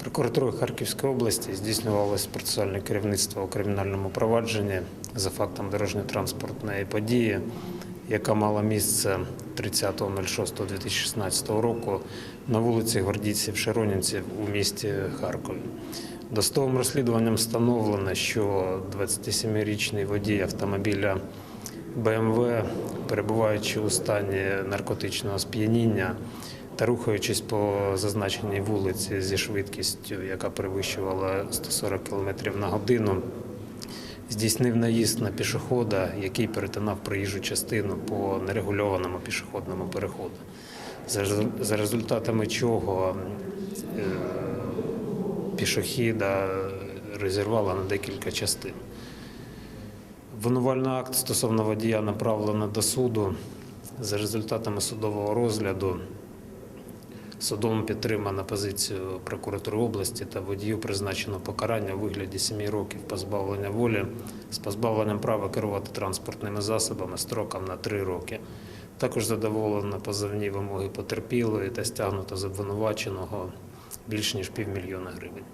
Прокуратурою Харківської області здійснювалося процесуальне керівництво у кримінальному провадженні за фактом дорожньо-транспортної події, яка мала місце 30.06.2016 року на вулиці Гордійців Широнівців у місті Харкові. Досудовим розслідуванням встановлено, що 27-річний водій автомобіля БМВ, перебуваючи у стані наркотичного сп'яніння та рухаючись по зазначеній вулиці зі швидкістю, яка перевищувала 140 км на годину, здійснив наїзд на пішохода, який перетинав проїжджу частину по нерегульованому пішохідному переходу. За результатами чого е, пішохіда розірвала на декілька частин. Винувальний акт стосовно водія направлено до суду. За результатами судового розгляду судом підтримана позицію прокуратури області та водію призначено покарання у вигляді 7 років позбавлення волі з позбавленням права керувати транспортними засобами строком на 3 роки. Також задоволено позовні вимоги потерпілої та стягнуто з обвинуваченого більш ніж півмільйона гривень.